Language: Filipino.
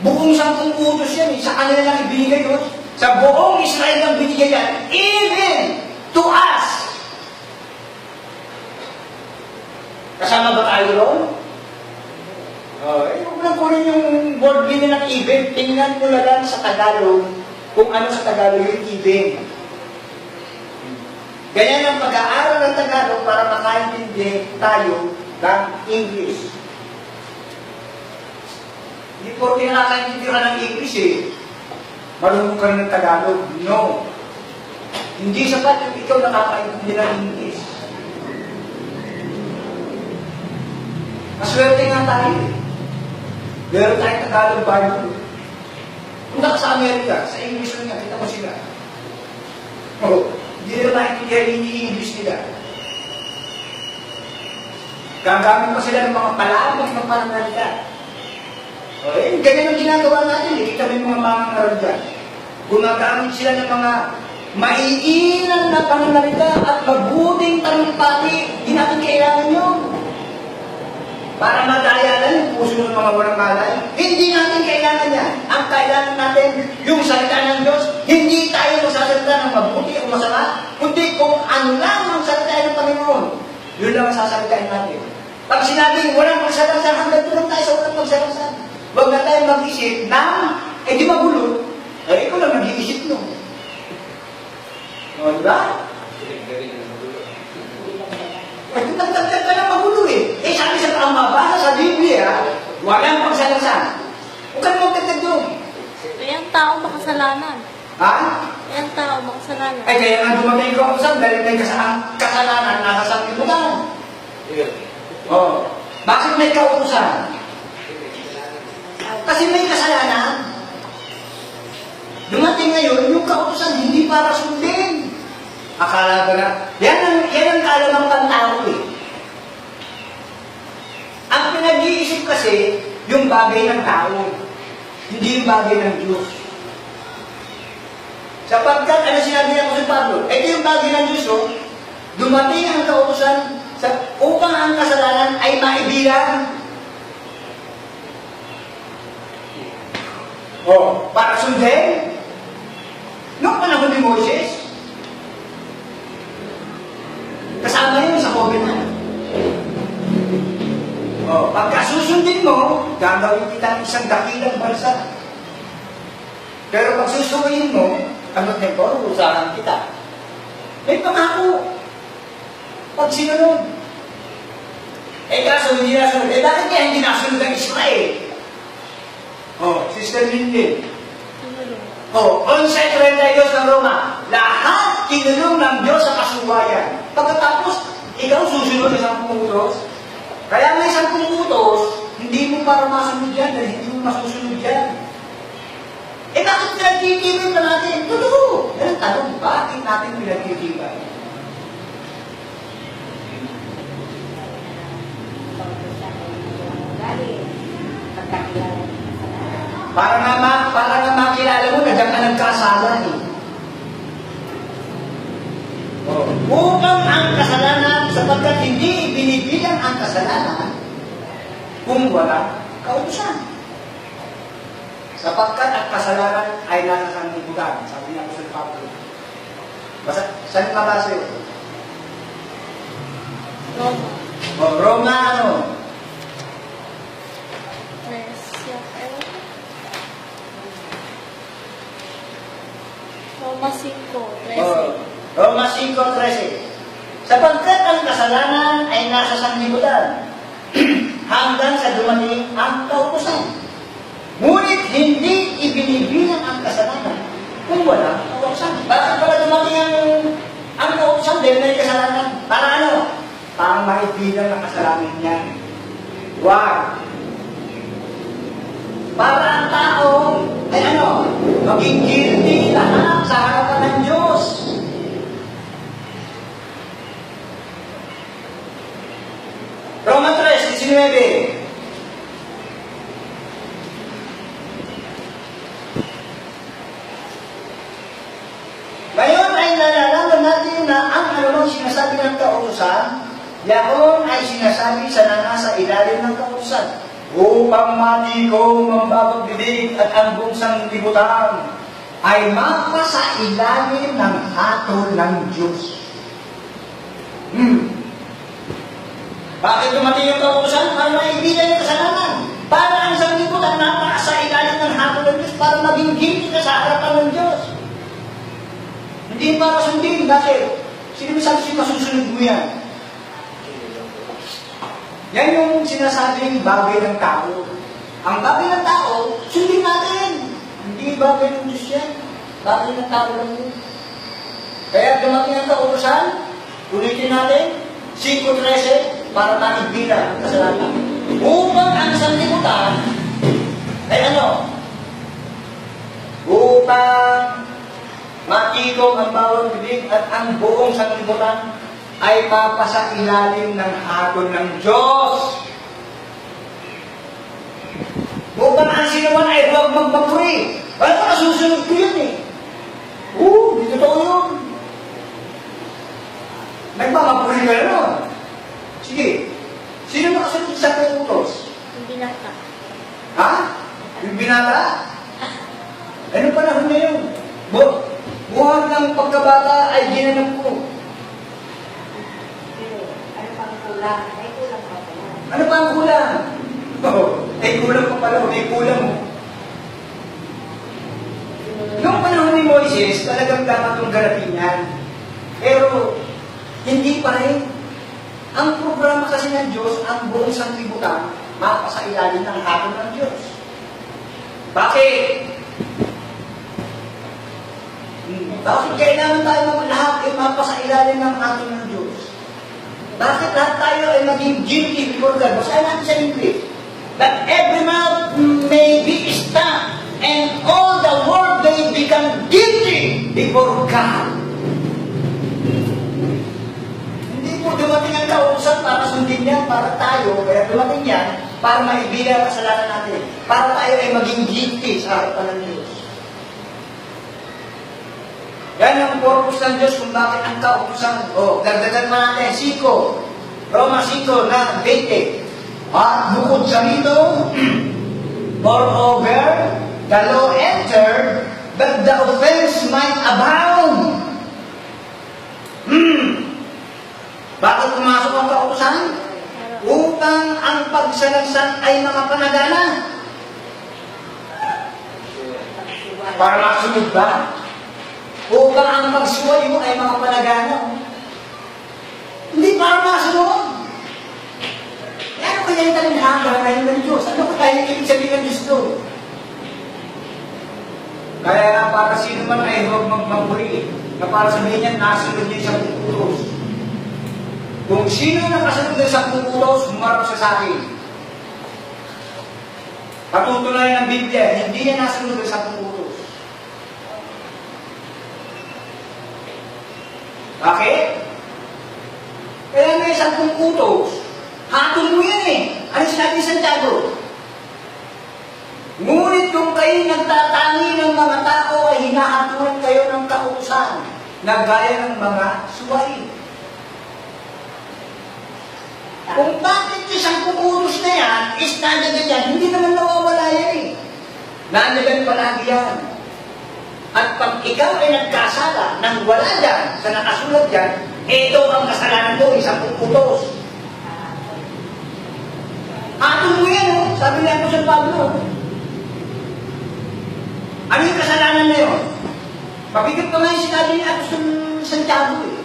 Buong sampung utos yan, eh. sa kanila lang ibinigay yun. Sa buong Israel lang binigay yan. Even to us. Kasama ba tayo doon? Oh, eh, huwag lang kunin yung word din ng even. Tingnan mo na lang sa Tagalog kung ano sa Tagalog yung even. Ganyan ang pag-aaral ng Tagalog para makaintindi tayo ng English. Hindi po kinakaintindi ka ng English eh. Marunong ka ng Tagalog. No. Hindi sapat yung ikaw nakakaintindi ng English. Maswerte nga tayo eh. Meron tayong Tagalog Bible. Punta ka sa Amerika, sa English lang nga, kita mo sila. Oh, hindi nila maintindihan yung English nila. Gagamit pa sila ng mga palabok ng pananalita. Eh, ganyan ang ginagawa natin. Mo yung mga mga naranda. Gumagamit sila ng mga maiinan na pananalita at mabuting talumpati. Hindi natin kailangan yun. Para madaya lang yung puso ng mga walang malay. Hindi natin kailangan yan. Ang kailangan natin, yung salita ng Diyos, hindi tayo magsasalita ng mabuti o masama, kundi kung ano lang ang salita ng Panginoon. Yun lang ang sasalitain natin. Pag sinabing walang pagsalasan, hanggang doon tayo sa walang pagsalasan. Huwag na tayo mag-isip na, eh di magulo. Eh, ikaw lang nag-iisip no. O, di ba? Eh, kung nagdagdag ka na magulo eh. Eh, sabi sa tama, basa sa Biblia, walang pagsalasan. Huwag ka na magdagdag doon. Yung tao makasalanan. Ha? Yung tao makasalanan. Ay, kaya nga dumating ko sa dahil may kasalanan, kasalanan nasa sanglibutan. Oh. Bakit may kautusan? Kasi may kasalanan. Dumating ngayon, yung kautusan hindi para sundin. Akala ko na, yan ang, yan ang kalamang pantao eh. Ang pinag-iisip kasi, yung bagay ng tao, hindi yung bagay ng Diyos. Sapagkat, ano sinabi niya ko si Pablo, ito yung bagay ng Diyos, oh, dumating ang kautusan sa, upang ang kasalanan ay maibilang. Oh, para sundin. Noong panahon ni Moses, kasama yun sa COVID na. Oh, pagka susundin mo, gagawin kita ng isang dakilang bansa. Pero pag susuwayin mo, ano tempo, usahan kita. May pangako. Pag sinunod. Eh kaso hindi nasunod. Eh bakit kaya hindi nasunod ang Israel? Oh, Sister Lindy. Oh, 11.32 ng Roma. Lahat kinulong ng Diyos sa kasuwayan. Pagkatapos, ikaw susunod sa sampung utos. Kaya may sampung utos, hindi mo para masunod yan dahil hindi mo masusunod yan. Eh bakit pinagtitibay pa natin? Totoo. Yan ang tanong, bakit natin pinagtitibay? Para nga, ma, para nga makilala mo na dyan ka nagkasala eh. Upang ang kasalanan, sapagkat hindi binibilang ang kasalanan, kung wala kautusan. Sapagkat ang kasalanan ay nasa sanlibutan. Sabi niya Apostol Pablo. Basta, saan ka ba sa'yo? Roma. O, Roma ano? Roma 5. 13. Oh, Roma 5.13 Sapagkat ang kasalanan ay nasa sanlibutan hanggang sa dumating ang kautusan. Ngunit hindi ibinibilang ang kasalanan kung wala kautusan. Bakit pala dumating ang, ang kautusan dahil may kasalanan? Para ano? Para maibilang ang kasalanan niya. Why? Para ang tao ay ano? Maging guilty lahat sa harapan ng Diyos. Roma 3, 19. Ngayon ay nalalaman natin na ang sinasabi ng kautusan, yaon ay sinasabi sa nasa ilalim ng kautusan. upang matiko mambabagbibig at ang bunsang libutan ay mapasa ilalim ng hatol ng Diyos. Hmm. Bakit dumating yung kautusan? Para maibigan yung kasalanan. Para ang sanglibutan napasa ilalim ng hatol ng Diyos para maging guilty ka sa harapan ng Diyos. Hindi para sundin. Bakit? Sino ba sabi sino masusunod mo yan? Yan yung sinasabing bagay ng tao. Ang bagay ng tao, sundin natin. Hindi bagay ng Diyos yan. Bagay ng tao lang yun. Kaya dumating ang kautusan, ulitin natin, 5.13, para maibila ang kasalanan. Upang ang sanlibutan, ay ano? Upang matigong ang bawang bibig at ang buong sanlibutan ay mapasa ilalim ng hatol ng Diyos. Upang ang sinuman ay huwag magpapuri. Ano ka susunod ko yun eh? Oo, di totoo yun. Nagpapapuri ka na Sige. Sino nakasunod sa ating utos? Yung binata. Ha? Yung binata? Ano panahon na yun? Buwan ng pagkabata ay ginanap ko. Ano pang kulang? May kulang pa pala. Ano pa ang kulang? Oh, ay kulang pa pala, may kulang mo. Noong panahon ni Moises, talagang dapat itong ganapin yan. Pero, hindi pa rin. Ang programa kasi ng Diyos, ang buong sanglibutan, mapasa ilalim ng hatol ng Diyos. Bakit? Hmm, Bakit kailangan tayo lahat ay mapasa ilalim ng hatol ng Diyos? Bakit lahat tayo ay maging guilty before God? Basahin natin sa English. That every mouth may be stopped and all the world may become guilty before God. Hindi po dumating ang kautusan para sundin yan, para tayo, kaya dumating yan, para maibigan ang kasalanan natin, para tayo ay maging guilty sa harapan ng Diyos. Yan ang purpose ng Diyos kung bakit ang kautusan. O, dagdagan pa natin, Siko, Roma 5 na 20. At bukod sa rito, moreover, the law entered that the offense might abound. Hmm. Bakit pumasok ang kautusan? Upang ang pagsalagsan ay mga panagana. Para masunod ba? Upang ang pagsuway mo ay mga panagana. Hindi para masunod. Eh, ano kaya yung talinhaga na yun ng Diyos? Ano kaya yung ibig sabihin ng Diyos? Kaya nga para sino man ay huwag magmamuri na para sabihin niya, nasunod niya sa pupulos. Kung sino nakasunod niya sa pupulos, humarap siya sa akin. Patutunayan ng Biblia, hindi niya nasunod sa pupulos. Bakit? Kaya may isang utos, hatol mo yan eh. Ano sinabi ni Santiago? Ngunit kung kayo nagtatangi ng mga tao ay hinahatulan kayo ng kautusan na gaya ng mga suway. Kung bakit isang pumutos na yan, is nandiyan yan, hindi naman nawawala yan eh. Nandiyan palagi yan. At pag ikaw ay nagkasala nang wala dyan, ito ang kasalanan mo, isang puputos. Atong mo yan, oh. sabi niya po sa Pablo. Ano yung kasalanan na yun? Mabigat pa nga yung sinabi ni Apostol Santiago eh.